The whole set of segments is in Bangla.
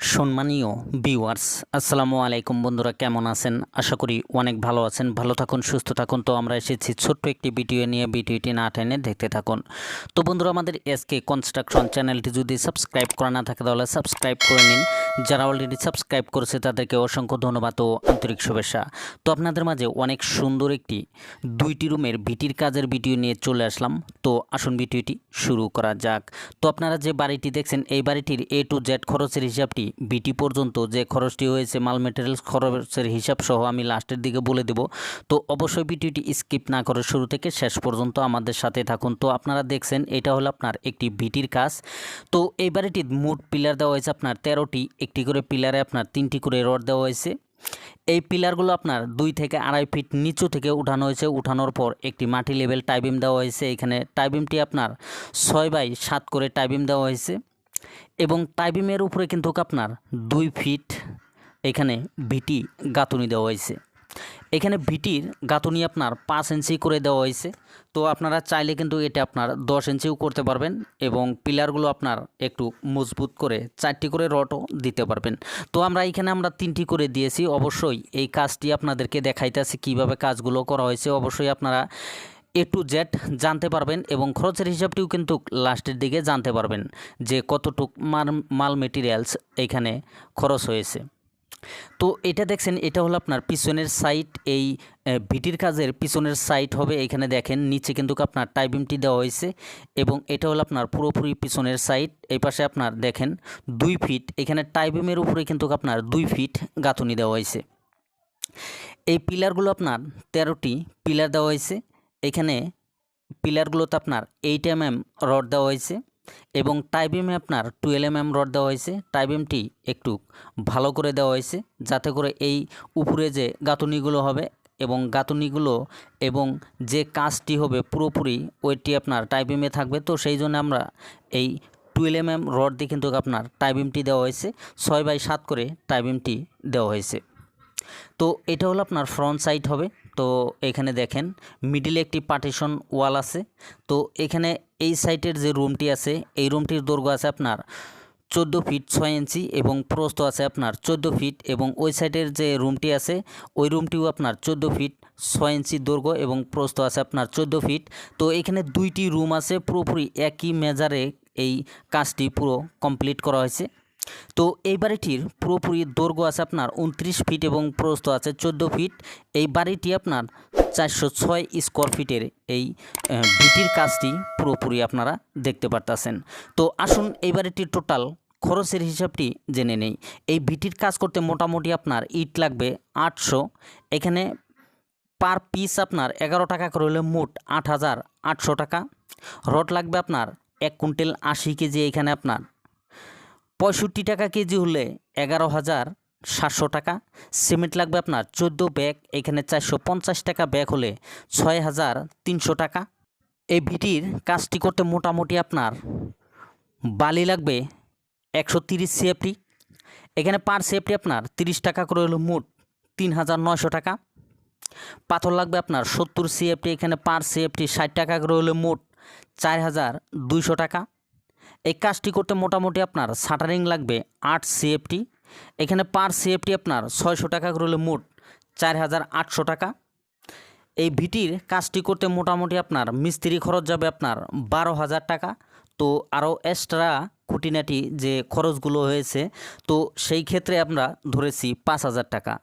সম্মানীয় ভিউয়ার্স আসসালামু আলাইকুম বন্ধুরা, কেমন আছেন? আশা করি অনেক ভালো আছেন। ভালো থাকুন, সুস্থ থাকুন। তো আমরা এসেছি ছোট্ট একটি ভিডিও নিয়ে, ভিডিওটি না টেনে দেখতে থাকুন। তো বন্ধুরা, আমাদের এসকে কনস্ট্রাকশন চ্যানেলটি যদি সাবস্ক্রাইব করা না থাকে, তাহলে সাবস্ক্রাইব করে নিন। যারা অলরেডি সাবস্ক্রাইব করেছে, তাদেরকে অসংখ্য ধন্যবাদ ও আন্তরিক শুভেচ্ছা। তো আপনাদের মাঝে অনেক সুন্দর একটি দুইটি রুমের ভিটির কাজের ভিডিও নিয়ে চলে আসলাম। তো আসুন ভিডিওটি শুরু করা যাক। তো আপনারা যে বাড়িটি দেখছেন, এই বাড়িটির এ টু জেড খরচের হিসাবটি বিটি পর্যন্ত যে খরচটি হয়েছে, মাল মেটেরিয়ালস খরচের হিসাব সহ আমি লাস্টের দিকে বলে দেব। তো অবশ্যই ভিডিওটি স্কিপ না করে শুরু থেকে শেষ পর্যন্ত আমাদের সাথে থাকুন। তো আপনারা দেখছেন, এটা হলো আপনার একটি ভিটির কাজ। তো এই বাড়িটির মোট পিলার দেওয়া হয়েছে আপনার তেরোটি। একটি করে পিলারে আপনার তিনটি করে রড দেওয়া হয়েছে। এই পিলারগুলো আপনার দুই থেকে আড়াই ফিট নিচু থেকে উঠানো হয়েছে। উঠানোর পর একটি মাটি লেভেল টাইবিম দেওয়া হয়েছে। এখানে টাইবিমটি আপনার ছয় বাই সাত করে টাইবিম দেওয়া হয়েছে। এবং টাইবিমের উপরে কিন্তু আপনার দুই ফিট এখানে ভিটি গাঁথুনি দেওয়া হয়েছে। এখানে ভিটির গাঁথুনি আপনার পাঁচ ইঞ্চি করে দেওয়া হয়েছে। তো আপনারা চাইলে কিন্তু এটা আপনার দশ ইঞ্চিও করতে পারবেন এবং পিলারগুলো আপনার একটু মজবুত করে চারটি করে রডও দিতে পারবেন। তো আমরা এখানে আমরা তিনটি করে দিয়েছি। অবশ্যই এই কাজটি আপনাদেরকে দেখাইতেছি কীভাবে কাজগুলো করা হয়েছে। অবশ্যই আপনারা এ টু জেড জানতে পারবেন এবং খরচের হিসাবটিও কিন্তু লাস্টের দিকে জানতে পারবেন যে কতটুক মাল মাল মেটেরিয়ালস এখানে খরচ হয়েছে। তো এটা দেখছেন, এটা হলো আপনার পিছনের সাইড এই ভিটির কাজের পিছনের সাইড হবে, এখানে দেখেন নিচে কিন্তু আপনার টাইবিমটি দেওয়া হয়েছে এবং এটা হলো আপনার পুরোপুরি পিছনের সাইড এই পাশে আপনার দেখেন দুই ফিট এখানে টাইবিমের উপরে কিন্তু আপনার দুই ফিট গাঁথুনি দেওয়া হয়েছে। এই পিলারগুলো আপনার তেরোটি পিলার দেওয়া হয়েছে এখানে পিলারগুলোতে আপনার এইট এম এম রড দেওয়া হয়েছে এবং টাইবিমে আপনার টুয়েলভ এম এম রড দেওয়া হয়েছে। টাইবিমটি একটু ভালো করে দেওয়া হয়েছে যাতে করে এই উপরে যে গাঁথুনিগুলো হবে এবং গাঁথুনিগুলো এবং যে কাজটি হবে পুরোপুরি ওইটি আপনার টাইবিমে থাকবে। তো সেই জন্য আমরা এই টুয়েলভ এম এম রড দিয়ে কিন্তু আপনার টাইবিমটি দেওয়া হয়েছে। ছয় বাই সাত করে টাইবিমটি দেওয়া হয়েছে। তো এটা হলো আপনার ফ্রন্ট সাইড হবে। তো এখানে দেখেন মিডিলে একটি পার্টিশন ওয়াল আছে। তো এখানে এই সাইটের যে রুমটি আছে, এই রুমটির দৈর্ঘ্য আছে আপনার চোদ্দ ফিট ছয় ইঞ্চি এবং প্রস্থ আছে আপনার চোদ্দ ফিট এবং ওই সাইডের যে রুমটি আছে, ওই রুমটিও আপনার চোদ্দ ফিট ছয় ইঞ্চি দৈর্ঘ্য এবং প্রস্থ আছে আপনার চোদ্দ ফিট তো এখানে দুইটি রুম আছে, পুরোপুরি একই মেজারে এই কাজটি পুরো কমপ্লিট করা হয়েছে। তো এই বাড়িটির পুরোপুরি দৈর্ঘ্য আছে আপনার উনত্রিশ ফিট এবং প্রস্থ আছে চোদ্দ ফিট। এই বাড়িটি আপনার চারশো ছয় স্কোয়ার ফিটের এই ভিটির কাজটি পুরোপুরি আপনারা দেখতে পারতেছেন। তো আসুন এই বাড়িটির টোটাল খরচের হিসাবটি জেনে নেই। এই ভিটির কাজ করতে মোটামুটি আপনার ইট লাগবে আটশো। এখানে পার পিস আপনার এগারো টাকা করে হলে মোট আট হাজার আটশো টাকা। রড লাগবে আপনার এক কুইন্টাল আশি কেজি। এখানে আপনার পঁয়ষট্টি টাকা কেজি হলে এগারো হাজার সাতশো টাকা। সিমেন্ট লাগবে আপনার চোদ্দ ব্যাগ, এখানে চারশো পঞ্চাশ টাকা ব্যাগ হলে ছয় হাজার তিনশো টাকা। এই ভিটির কাজটি করতে মোটামুটি আপনার বালি লাগবে একশো তিরিশ সিএফটি। এখানে পার সিএফটি আপনার তিরিশ টাকা করে হলো মোট তিন হাজার নয়শো টাকা। পাথর লাগবে আপনার সত্তর সিএফটি, এখানে পার সিএফটি ষাট টাকা করে হলে মোট চার হাজার দুইশো টাকা। এই কাজটি করতে মোটামুটি আপনার শাটারিং লাগবে আট সিএফটি। এখানে পার সিএফটি আপনার ছয়শো টাকা করলে মোট চার হাজার আটশো টাকা। এই ভিটির কাজটি করতে মোটামুটি আপনার মিস্ত্রি খরচ যাবে আপনার বারো হাজার টাকা। তো আরও এক্সট্রা খুঁটিনাটি যে খরচগুলো হয়েছে, তো সেই ক্ষেত্রে আমরা ধরেছি পাঁচ হাজার টাকা।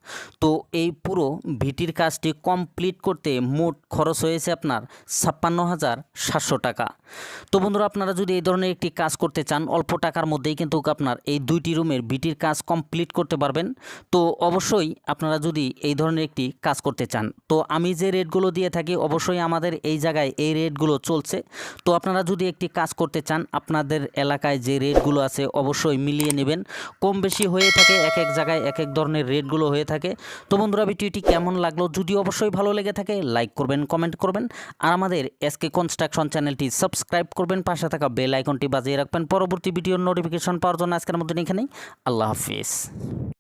তো এই পুরো ভিটির কাজটি কমপ্লিট করতে মোট খরচ হয়েছে আপনার ছাপ্পান্ন হাজার সাতশো টাকা। তো বন্ধুরা, আপনারা যদি এই ধরনের একটি কাজ করতে চান, অল্প টাকার মধ্যেই কিন্তু আপনার এই দুইটি রুমের ভিটির কাজ কমপ্লিট করতে পারবেন। তো অবশ্যই আপনারা যদি এই ধরনের একটি কাজ করতে চান, তো আমি যে রেটগুলো দিয়ে থাকি, অবশ্যই আমাদের এই জায়গায় এই রেটগুলো চলছে। তো আপনারা যদি একটি কাজ করতে চান, আপনাদের এলাকায় যে রেটগুলো আছে অবশ্যই মিলিয়ে নেবেন। কম বেশি হয়ে থাকে এক এক জায়গায় এক এক ধরনের রেটগুলো হয়ে থাকে। তো বন্ধুরা, ভিডিওটি কেমন লাগল? যদি অবশ্যই ভালো লেগে থাকে লাইক করবেন কমেন্ট করবেন। আর আমাদের এসকে কনস্ট্রাকশন চ্যানেলটি সাবস্ক্রাইব করবেন। পাশে থাকা বেল আইকনটি বাজিয়ে রাখবেন। পরবর্তী ভিডিওর নোটিফিকেশন পাওয়ার জন্য আজকের মতন এখানেই। আল্লাহ হাফিজ।